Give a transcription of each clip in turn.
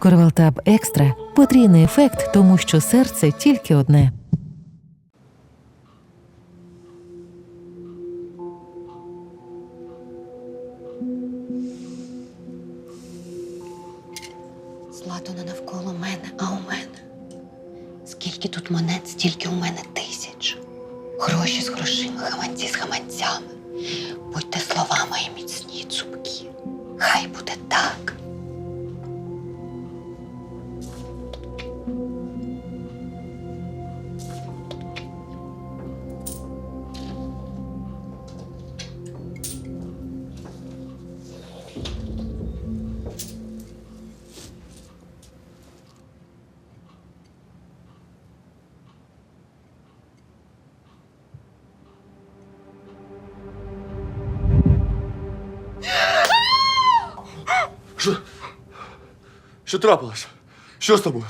Корвалтаб Екстра потрійний ефект, тому що серце тільки одне. Злато не навколо мене, а у мене. Скільки тут монет, стільки у мене тисяч. Гроші з грошима, гаманці з гаманцями. Будьте слова мої міцні, цупкі. Хай буде так. Що трапилось? Що з тобою?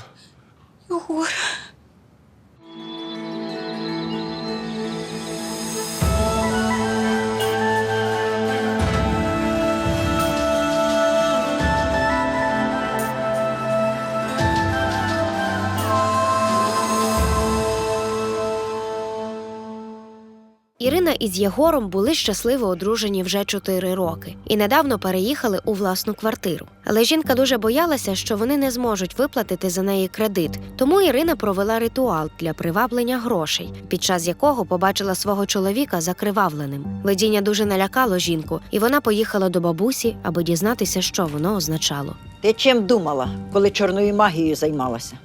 Із Єгором були щасливо одружені вже чотири роки і недавно переїхали у власну квартиру. Але жінка дуже боялася, що вони не зможуть виплатити за неї кредит. Тому Ірина провела ритуал для приваблення грошей, під час якого побачила свого чоловіка закривавленим. Видіння дуже налякало жінку, і вона поїхала до бабусі, аби дізнатися, що воно означало. Ти чим думала, коли чорною магією займалася?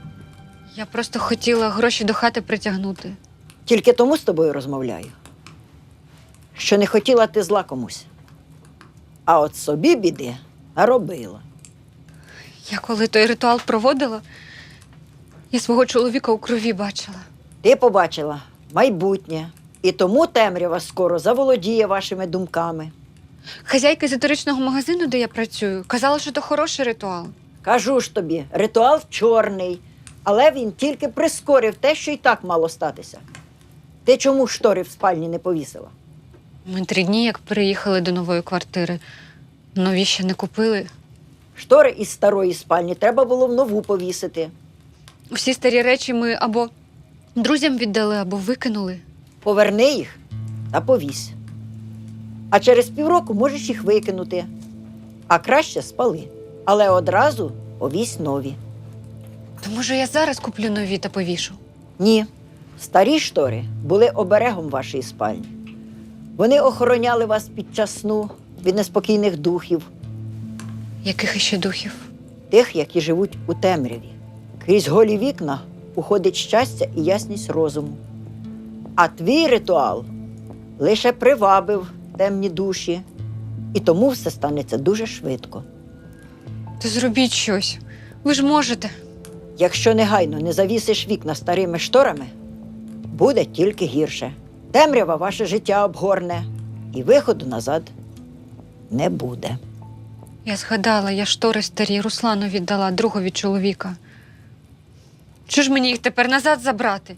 Я просто хотіла гроші до хати притягнути. Тільки тому з тобою розмовляю, що не хотіла ти зла комусь. А от собі біди наробила. Я коли той ритуал проводила, я свого чоловіка у крові бачила. Ти побачила майбутнє, і тому темрява скоро заволодіє вашими думками. Хазяйка езотеричного магазину, де я працюю, казала, що то хороший ритуал. Кажу ж тобі, ритуал чорний, але він тільки прискорив те, що й так мало статися. Ти чому штори в спальні не повісила? Ми три дні, як переїхали до нової квартири. Нові ще не купили. Штори із старої спальні треба було в нову повісити. Усі старі речі ми або друзям віддали, або викинули. Поверни їх та повісь. А через півроку можеш їх викинути. А краще спали. Але одразу повісь нові. То може я зараз куплю нові та повішу. Ні, старі штори були оберегом вашої спальні. Вони охороняли вас під час сну від неспокійних духів, Яких іще духів? тих, які живуть у темряві. Крізь голі вікна уходить щастя і ясність розуму. А твій ритуал лише привабив темні душі, і тому все станеться дуже швидко. То зробіть щось. Ви ж можете. Якщо негайно не завісиш вікна старими шторами, буде тільки гірше. Темрява ваше життя обгорне, і виходу назад не буде. Я згадала, я штори старі Руслану віддала другові чоловіка. Чи ж мені їх тепер назад забрати?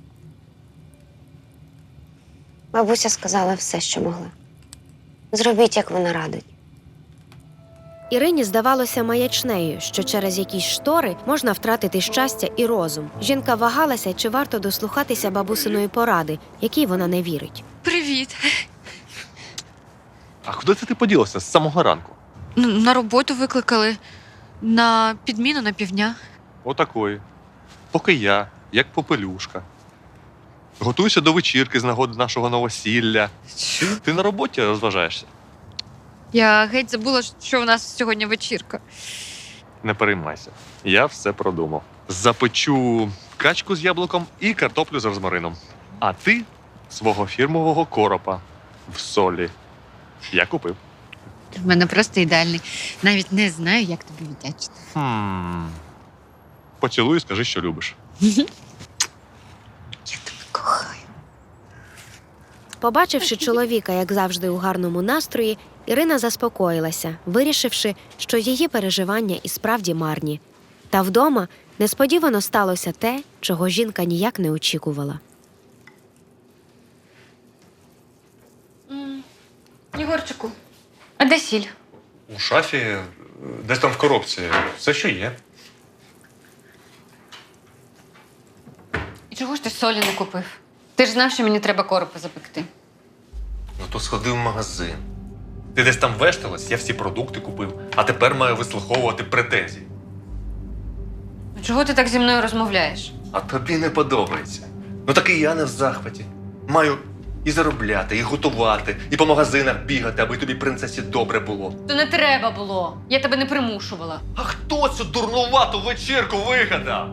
Бабуся сказала все, що могла. Зробіть, як вона радить. Ірині здавалося маячнею, що через якісь штори можна втратити щастя і розум. Жінка вагалася, чи варто дослухатися бабусиної поради, якій вона не вірить. Привіт. А куди це ти поділася з самого ранку? Ну, На роботу викликали на підміну на півдня. Отакої. Поки я, як попелюшка. Готуюся до вечірки з нагоди нашого новосілля. Ти на роботі розважаєшся? Я геть забула, що у нас сьогодні вечірка. Не переймайся. Я все продумав. Запечу качку з яблуком і картоплю з розмарином. А ти свого фірмового коропа в солі. Я купив. В мене просто ідеальний. Навіть не знаю, як тобі віддячити. Хм. Поцілуй і скажи, що любиш. Я тебе кохаю. Побачивши чоловіка, як завжди, у гарному настрої, Ірина заспокоїлася, вирішивши, що її переживання і справді марні. Та вдома несподівано сталося те, чого жінка ніяк не очікувала. Єгорчику, а де сіль? У шафі, е, десь там в коробці. Все, що є. І чого ж ти солі не купив? Ти ж знав, що мені треба коропи запекти. Ну то сходи в магазин. Ти десь там вешталась, я всі продукти купив, а тепер маю вислуховувати претензії. Ну, Чого ти так зі мною розмовляєш? А тобі не подобається. Ну так і я не в захваті. Маю і заробляти, і готувати, і по магазинах бігати, аби тобі принцесі добре було. То не треба було. Я тебе не примушувала. А хто цю дурнувату вечірку вигадав?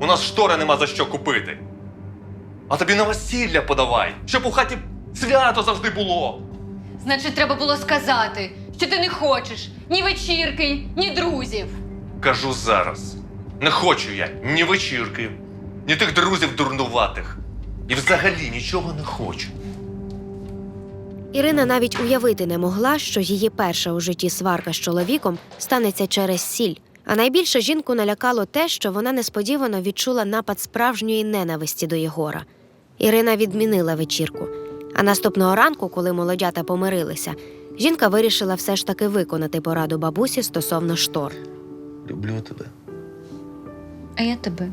У нас штори нема за що купити. А тобі на весілля подавай, щоб у хаті свято завжди було. Значить, треба було сказати, що ти не хочеш ні вечірки, ні друзів. Кажу зараз. Не хочу я ні вечірки, ні тих друзів дурнуватих. І взагалі нічого не хочу. Ірина навіть уявити не могла, що її перша у житті сварка з чоловіком станеться через сіль. А найбільше жінку налякало те, що вона несподівано відчула напад справжньої ненависті до Єгора. Ірина відмінила вечірку. А наступного ранку, коли молодята помирилися, жінка вирішила все ж таки виконати пораду бабусі стосовно штор. Люблю тебе. А я тебе.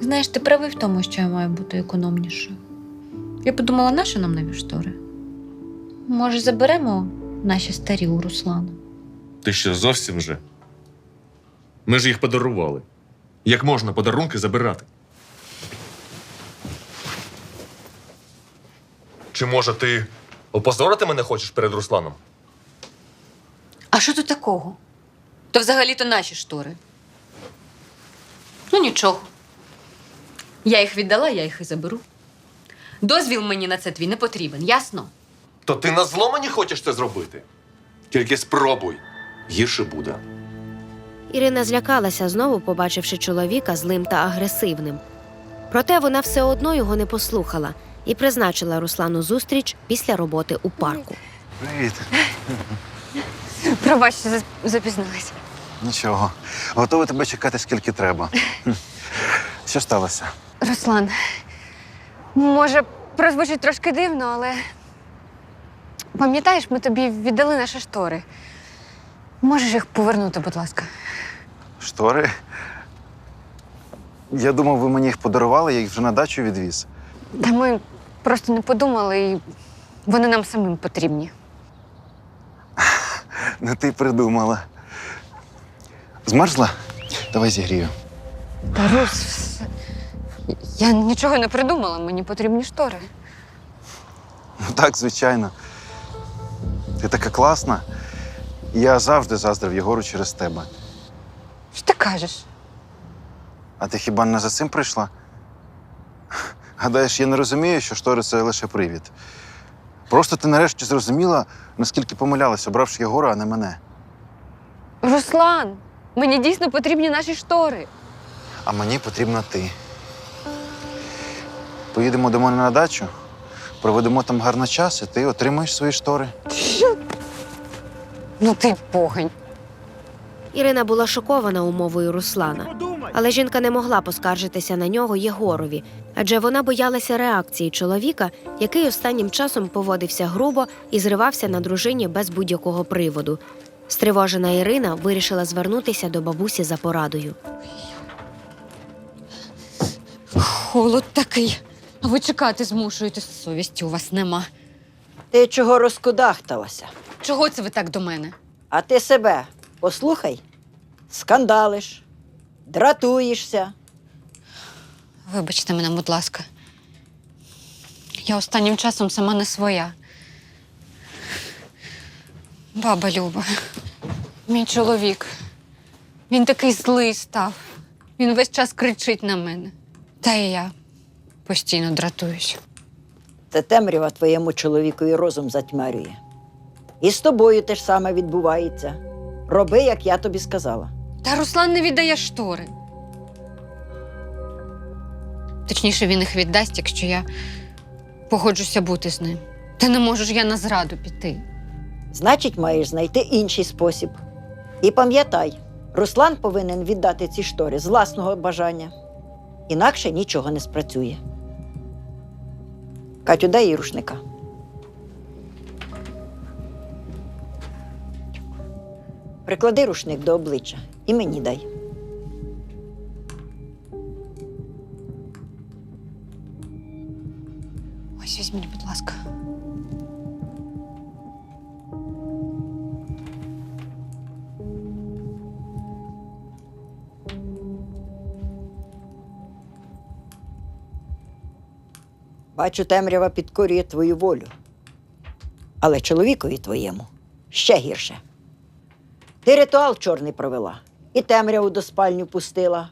Знаєш, ти правий в тому, що я маю бути економнішою. Я подумала, нащо нам нові штори? Може, заберемо наші старі у Руслана? Ти що, зовсім вже? Ми ж їх подарували. Як можна подарунки забирати? Чи може ти опозорити мене хочеш перед Русланом? А що тут такого? То взагалі-то наші штори. Ну нічого. Я їх віддала, я їх і заберу. Дозвіл мені на це твій не потрібен, ясно? То ти на зло мені хочеш це зробити? Тільки спробуй. Гірше буде. Ірина злякалася знову, побачивши чоловіка злим та агресивним. Проте вона все одно його не послухала і призначила Руслану зустріч після роботи у парку. Привіт. Пробач, що запізнилась. Нічого. Готовий тебе чекати скільки треба. Що сталося? Руслан, може, прозвучить трошки дивно, але пам'ятаєш, ми тобі віддали наші штори. Можеш їх повернути, будь ласка. Штори? Я думав, ви мені їх подарували, я їх вже на дачу відвіз. Та ми просто не подумали, і вони нам самим потрібні. Не ти придумала. Змерзла? Давай зігрію. Та Рус, я нічого не придумала, мені потрібні штори. Ну так, звичайно. Ти така класна. Я завжди заздрив Єгору через тебе. Що ти кажеш? А ти хіба не за цим прийшла? Гадаєш, я не розумію, що штори це лише привід. Просто ти нарешті зрозуміла, наскільки помилялась, обравши Єгора, а не мене. Руслан, мені дійсно потрібні наші штори. А мені потрібна ти. Поїдемо до мене на дачу, проведемо там гарний час, і ти отримаєш свої штори. Ну ти погань. Ірина була шокована умовою Руслана, але жінка не могла поскаржитися на нього Єгорові, адже вона боялася реакції чоловіка, який останнім часом поводився грубо і зривався на дружині без будь-якого приводу. Стривожена Ірина вирішила звернутися до бабусі за порадою. Холод такий. А ви чекати змушуєте, совісті у вас нема. Ти чого розкудахталася? Чого це ви так до мене? А ти себе послухай, скандалиш, дратуєшся. Вибачте мене, будь ласка. Я останнім часом сама не своя. Баба Люба, мій чоловік. Він такий злий став. Він весь час кричить на мене. Та і я постійно дратуюсь. Це темрява твоєму чоловікові розум затьмарює. І з тобою те ж саме відбувається. Роби, як я тобі сказала. Та Руслан не віддає штори. Точніше, він їх віддасть, якщо я погоджуся бути з ним. Та не можу ж я на зраду піти. Значить, маєш знайти інший спосіб. І пам'ятай, Руслан повинен віддати ці штори з власного бажання. Інакше нічого не спрацює. Катю, дай їй рушника. Приклади рушник до обличчя і мені дай. Візьміть, будь ласка. Бачу, темрява підкорює твою волю. Але чоловікові твоєму ще гірше. Ти ритуал чорний провела і темряву до спальню пустила,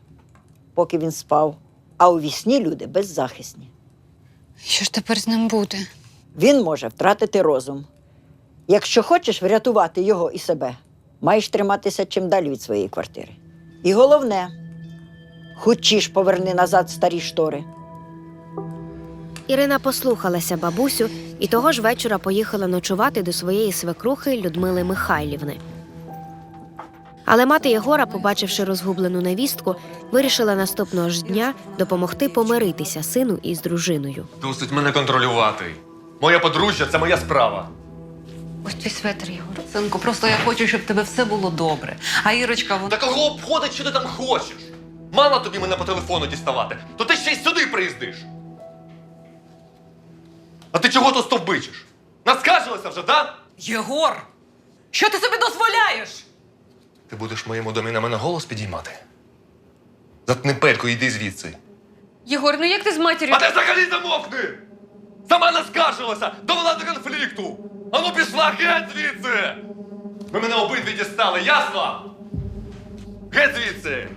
поки він спав, а у вісні люди беззахисні. Що ж тепер з ним буде? Він може втратити розум. Якщо хочеш врятувати його і себе, маєш триматися чим далі від своєї квартири. І головне, хучіш поверни назад старі штори. Ірина послухалася бабусю і того ж вечора поїхала ночувати до своєї свекрухи Людмили Михайлівни. Але мати Єгора, побачивши розгублену невістку, вирішила наступного ж дня допомогти помиритися сину із дружиною. Досить мене контролювати. Моє подружжя це моя справа. Ось твій светр, Єгор. Синку, просто я хочу, щоб тебе все було добре. А Ірочка, вона. Та кого обходить, що ти там хочеш? Мало тобі мене по телефону діставати, то ти ще й сюди приїздиш. А ти чого тут стовбичиш? Наскаржилася вже, да? Єгор! Що ти собі дозволяєш? Ти будеш моєму домі на мене голос підіймати. Затни пельку, йди звідси. Єгор, ну як ти з матір'ю? А ти взагалі замовкни! Сама наскаржилася, довела до конфлікту! Ану пішла геть звідси! Ви мене обидві дістали, ясно? Геть звідси!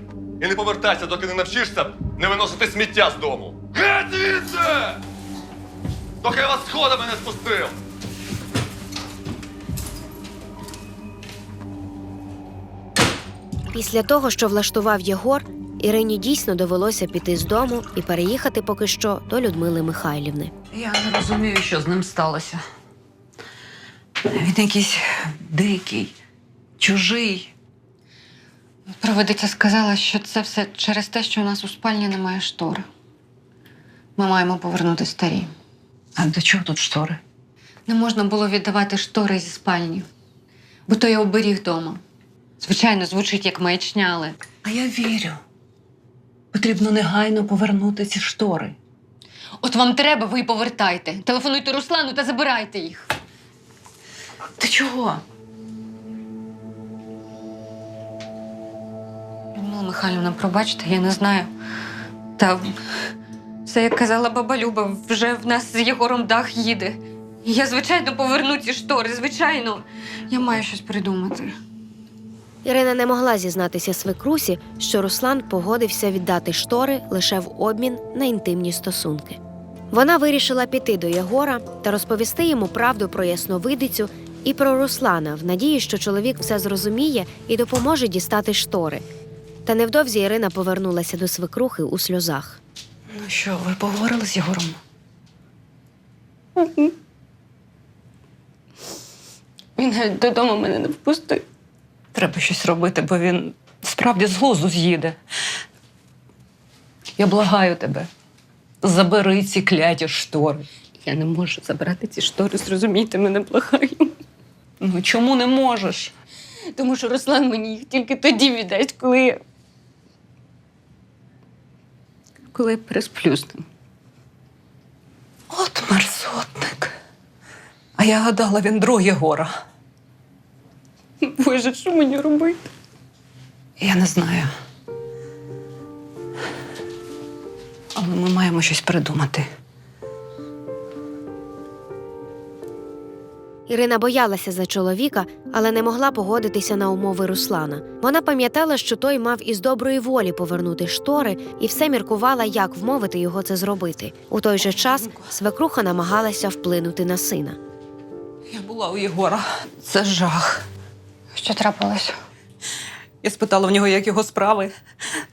І не повертайся, доки не навчишся не виносити сміття з дому. Геть звідси! Доки я вас сходами не спустив! Після того, що влаштував Єгор, Ірині дійсно довелося піти з дому і переїхати поки що до Людмили Михайлівни. Я не розумію, що з ним сталося. Він якийсь дикий, чужий. Провидиця сказала, що це все через те, що у нас у спальні немає штори. Ми маємо повернути старі. А до чого тут штори? Не можна було віддавати штори зі спальні, бо то я оберіг вдома. Звичайно, звучить як маячня, але А я вірю. Потрібно негайно повернути ці штори. от вам треба, ви й повертайте. Телефонуйте Руслану та забирайте їх. Ти чого? Людмила Михайлівна, пробачте, я не знаю. Та все, як казала баба Люба, вже в нас з Єгором дах їде. Я, звичайно, поверну ці штори, звичайно. Я маю щось придумати. Ірина не могла зізнатися свекрусі, що Руслан погодився віддати штори лише в обмін на інтимні стосунки. Вона вирішила піти до Єгора та розповісти йому правду про ясновидицю і про Руслана в надії, що чоловік все зрозуміє і допоможе дістати штори. Та невдовзі Ірина повернулася до свекрухи у сльозах. Ну що, ви поговорили з Єгором? Він навіть додому мене не впустив. Треба щось робити, бо він справді з глузду з'їде. Я благаю тебе. Забери ці кляті штори. Я не можу забрати ці штори, зрозумійте мене, благаю. Ну чому не можеш? Тому що Руслан мені їх тільки тоді віддасть, коли. Коли я пересплю з ним. От мерзотник. А я гадала, він друг Єгора. Боже, що мені робити? Я не знаю. Але ми маємо щось придумати. Ірина боялася за чоловіка, але не могла погодитися на умови Руслана. Вона пам'ятала, що той мав із доброї волі повернути штори, і все міркувала, як вмовити його це зробити. У той же час свекруха намагалася вплинути на сина. Я була у Єгора. Це жах. Що трапилося? Я спитала в нього, як його справи.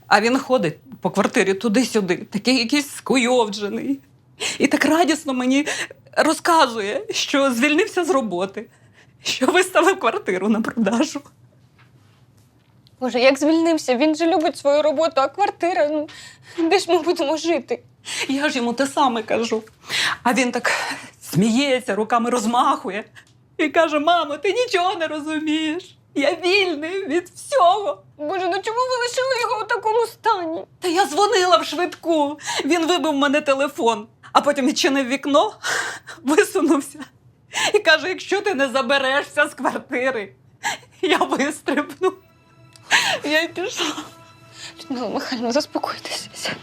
А він ходить по квартирі туди-сюди, такий якийсь скуйовджений. І так радісно мені розказує, що звільнився з роботи, що виставив квартиру на продажу. Боже, як звільнився? Він же любить свою роботу, а квартира, ну де ж ми будемо жити? Я ж йому те саме кажу. А він так сміється, руками розмахує і каже: мамо, ти нічого не розумієш. Я вільний від всього. Боже, ну чому ви лишили його у такому стані? Та я дзвонила в швидку. Він вибив мене телефон. а потім відчинив вікно, висунувся і каже: якщо ти не заберешся з квартири, я вистрибну. Я й пішла. Людмила Михайлівна, заспокойтеся.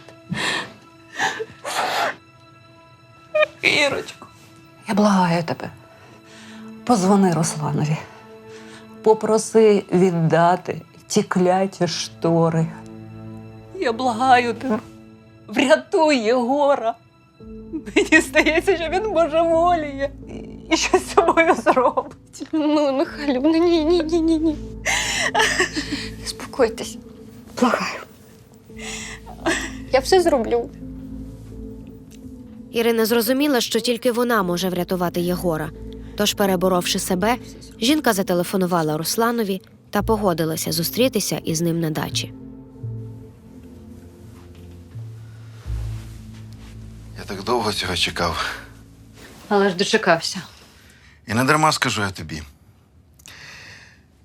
Ірочко, я благаю тебе. Позвони Русланові. Попроси віддати ті кляті штори. Я благаю тебе. Врятуй Єгора. Мені здається, що він божеволіє і щось з собою зробить. Людмила Михайлівна, ні, ні, ні, ні, ні. Заспокойтесь. Благаю. Я все зроблю. Ірина зрозуміла, що тільки вона може врятувати Єгора. Тож, переборовши себе, жінка зателефонувала Русланові та погодилася зустрітися із ним на дачі. Я так довго цього чекав. Але ж дочекався. І не дарма скажу я тобі.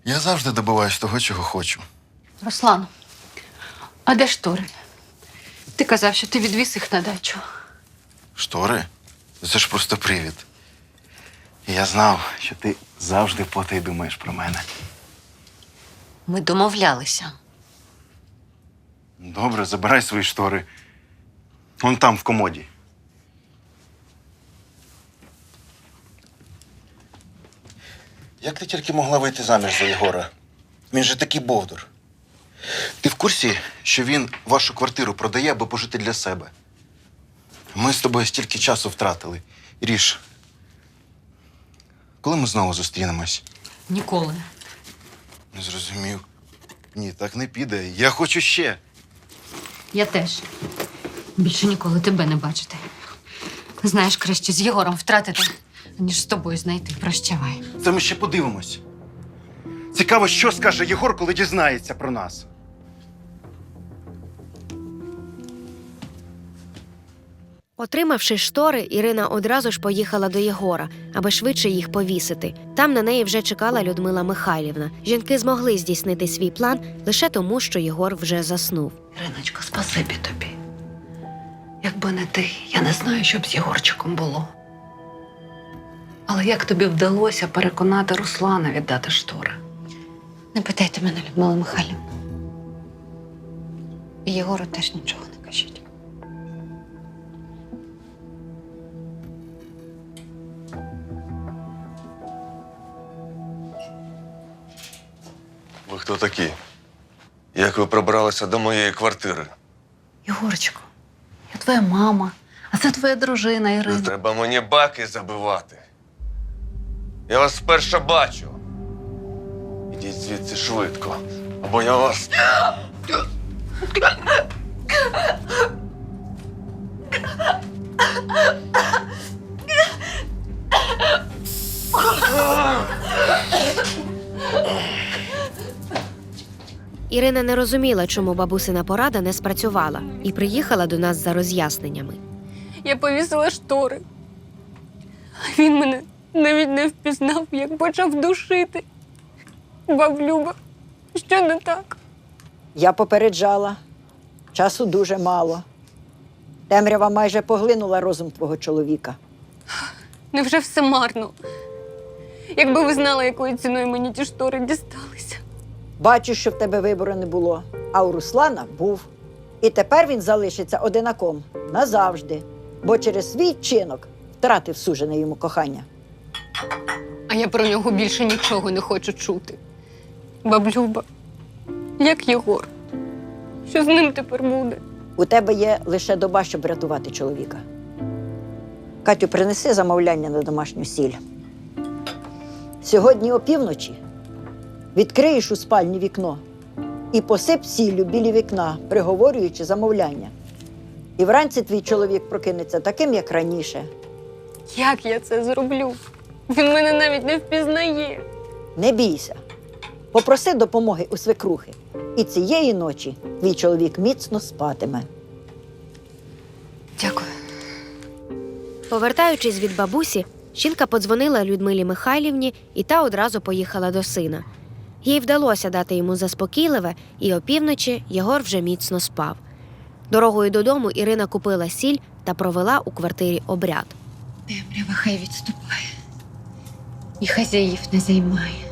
Я завжди добиваюсь того, чого хочу. Руслан, а де штори? Ти казав, що ти відвіз їх на дачу. Штори? Це ж просто привід. І я знав, що ти завжди потай думаєш про мене. Ми домовлялися. Добре, забирай свої штори. Вон там, в комоді. Як ти тільки могла вийти заміж за Єгора? Він же такий бовдур. Ти в курсі, що він вашу квартиру продає, аби пожити для себе? Ми з тобою стільки часу втратили. Ріш, коли ми знову зустрінемось? Ніколи. Не зрозумів. Ні, так не піде. Я хочу ще. Я теж. Більше ніколи тебе не бачити. Знаєш, краще з Єгором втратити, ніж з тобою знайти. Прощавай. Це ми ще подивимось. Цікаво, що скаже Єгор, коли дізнається про нас. Отримавши штори, Ірина одразу ж поїхала до Єгора, аби швидше їх повісити. Там на неї вже чекала Людмила Михайлівна. Жінки змогли здійснити свій план лише тому, що Єгор вже заснув. Іриночко, спасибі тобі. Якби не ти, я не знаю, що б з Єгорчиком було. Але як тобі вдалося переконати Руслана віддати штори? Не питайте мене, Людмила Михайлівна. І Єгору теж нічого не хто такі? Як ви пробралися до моєї квартири? Єгорчику, я твоя мама, а це твоя дружина Не Ірина. треба мені баки забивати. Я вас вперше бачу. Ідіть звідси швидко, або я вас. Ірина не розуміла, чому бабусина порада не спрацювала, і приїхала до нас за роз'ясненнями. Я повісила штори. А він мене навіть не впізнав, як почав душити. Баб Люба, що не так? Я попереджала. Часу дуже мало. Темрява майже поглинула розум твого чоловіка. Невже все марно? Якби ви знали, якою ціною мені ті штори дісталися. Бачу, що в тебе вибору не було, а у Руслана був. І тепер він залишиться одинаком назавжди, бо через свій вчинок втратив сужене йому кохання. А я про нього більше нічого не хочу чути. Баб Люба, як Єгор? Що з ним тепер буде? У тебе є лише доба, щоб врятувати чоловіка. Катю, принеси замовляння на домашню сіль. Сьогодні опівночі відкриєш у спальні вікно і посип сіллю білі вікна, приговорюючи замовляння. І вранці твій чоловік прокинеться таким, як раніше. Як я це зроблю? Він мене навіть не впізнає. Не бійся. Попроси допомоги у свекрухи. І цієї ночі твій чоловік міцно спатиме. Дякую. Повертаючись від бабусі, жінка подзвонила Людмилі Михайлівні, і та одразу поїхала до сина. Їй вдалося дати йому заспокійливе, і опівночі Єгор вже міцно спав. Дорогою додому Ірина купила сіль та провела у квартирі обряд. Темрява хай відступає. І хазяїв не займає.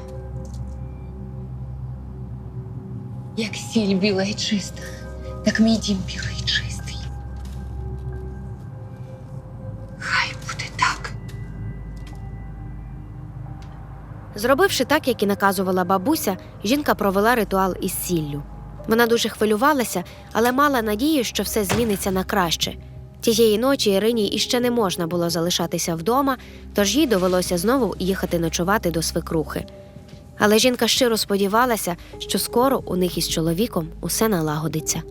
Як сіль біла і чиста, так мій дім білий і чистий. Зробивши так, як і наказувала бабуся, жінка провела ритуал із сіллю. Вона дуже хвилювалася, але мала надію, що все зміниться на краще. Тієї ночі Ірині іще не можна було залишатися вдома, тож їй довелося знову їхати ночувати до свекрухи. Але жінка щиро сподівалася, що скоро у них із чоловіком усе налагодиться.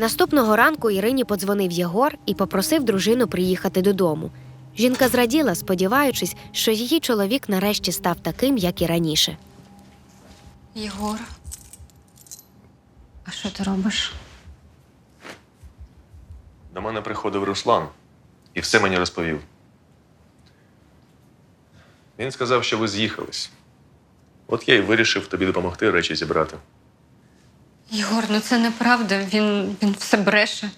Наступного ранку Ірині подзвонив Єгор і попросив дружину приїхати додому. Жінка зраділа, сподіваючись, що її чоловік нарешті став таким, як і раніше. Єгор. А що ти робиш? До мене приходив Руслан і все мені розповів. Він сказав, що ви з'їхались. От я й вирішив тобі допомогти речі зібрати. Єгор, ну це неправда. Він, він все бреше.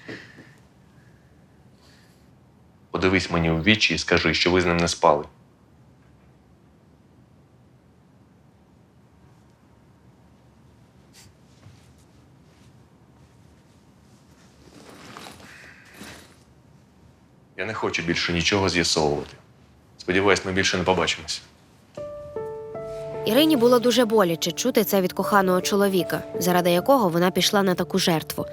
Подивись мені в вічі і скажи, що ви з ним не спали. Я не хочу більше нічого з'ясовувати. Сподіваюсь, ми більше не побачимось. Ірині було дуже боляче чути це від коханого чоловіка, заради якого вона пішла на таку жертву.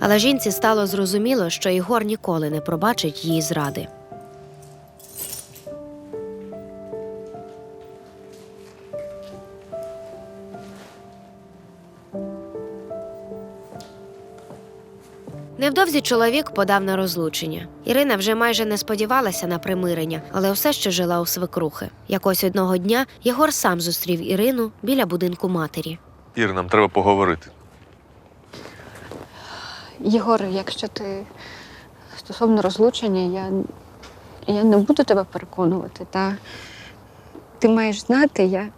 Але жінці стало зрозуміло, що Ігор ніколи не пробачить її зради. Невдовзі чоловік подав на розлучення. Ірина вже майже не сподівалася на примирення, але все ще жила у свекрухи. Якось одного дня Єгор сам зустрів Ірину біля будинку матері. Ір, нам треба поговорити. Єгор, якщо ти стосовно розлучення, я, я не буду тебе переконувати, та ти маєш знати, я,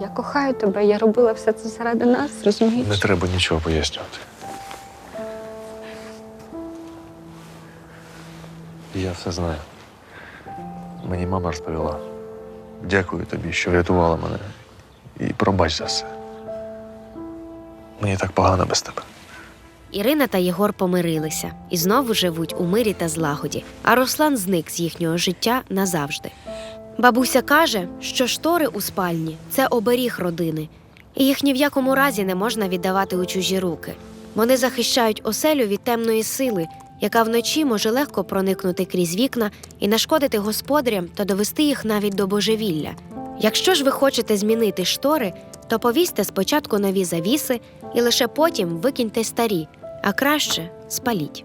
я кохаю тебе, я робила все це заради нас, розумієш? Не треба нічого пояснювати. Я все знаю. Мені мама розповіла. Дякую тобі, що врятувала мене. І пробач за все. Мені так погано без тебе. Ірина та Єгор помирилися і знову живуть у мирі та злагоді, а Руслан зник з їхнього життя назавжди. Бабуся каже, що штори у спальні це оберіг родини, і їх ні в якому разі не можна віддавати у чужі руки. Вони захищають оселю від темної сили, яка вночі може легко проникнути крізь вікна і нашкодити господарям та довести їх навіть до божевілля. Якщо ж ви хочете змінити штори, то повісьте спочатку нові завіси і лише потім викиньте старі, а краще спаліть.